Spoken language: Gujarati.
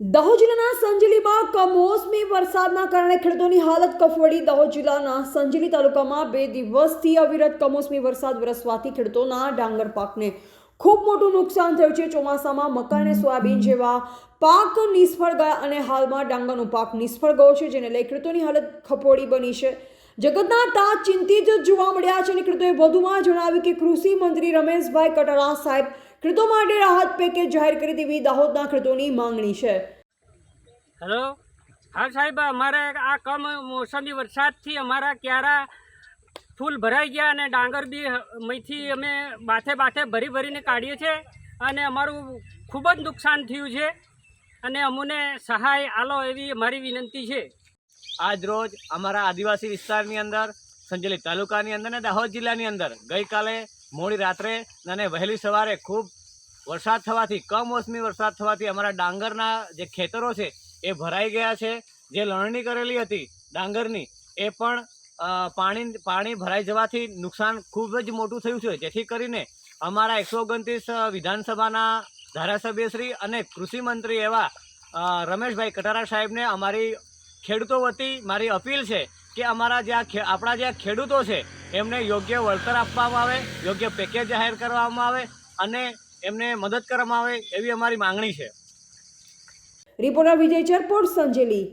દાહોદ જિલ્લાના સંજલીમાં કમોસમી વરસાદના કારણે ખેડૂતોની હાલત કફોડી. દાહોદ જિલ્લાના સંજેલી તાલુકામાં બે દિવસથી અવિરત કમોસમી વરસાદ વરસવાથી ખેડૂતોના ડાંગર પાકને ખૂબ મોટું નુકસાન થયું છે. ચોમાસામાં મકાઈ અને સોયાબીન જેવા પાક નિષ્ફળ ગયા અને હાલમાં ડાંગરનો પાક નિષ્ફળ ગયો છે, જેને લઈ ખેડૂતોની હાલત ખપોડી બની છે. જગતના તા ચિંતિત જોવા મળ્યા છે અને ખેડૂતોએ વધુમાં જણાવ્યું કે કૃષિ મંત્રી રમેશભાઈ કટારા સાહેબ ખેડૂતો માટે રાહત પેકેજ જાહેર કરી દેવી દાહોદના ખેડૂતોની માંગણી છે. હેલો? હા સાહેબ, અમારે આ કમ મોસમી વરસાદથી અમારા ક્યારા ફૂલ ભરાઈ ગયા અને ડાંગર બી મહીથી અમે બાથે બાથે ભરી ભરીને કાઢીએ છીએ અને અમારું ખૂબ જ નુકસાન થયું છે અને અમને સહાય આલો એવી અમારી વિનંતી છે. આજ રોજ અમારા આદિવાસી વિસ્તારની અંદર, સંજેલી તાલુકાની અંદર અને દાહોદ જિલ્લાની અંદર ગઈકાલે મોડી રાત્રે અને વહેલી સવારે ખૂબ વરસાદ થવાથી, કમોસમી વરસાદ થવાથી અમારા ડાંગરના જે ખેતરો છે એ ભરાઈ ગયા છે. જે લણણી કરેલી હતી ડાંગરની, એ પણ પાણી પાણી ભરાઈ જવાથી નુકસાન ખૂબ જ મોટું થયું છે. જેથી કરીને અમારા એકસો ઓગણત્રીસ વિધાનસભાના ધારાસભ્યશ્રી અને કૃષિમંત્રી એવા રમેશભાઈ કટારા સાહેબને અમારી ખેડૂતો વતી મારી અપીલ છે કે અમારા જે આ આપણા જે ખેડૂતો છે, એમને યોગ્ય વળતર આપવામાં આવે, યોગ્ય પેકેજ જાહેર કરવામાં આવે અને એમને મદદ કરવામાં આવે એવી અમારી માંગણી છે. રિપોર્ટર વિજય ચરપોટ સંજેલી.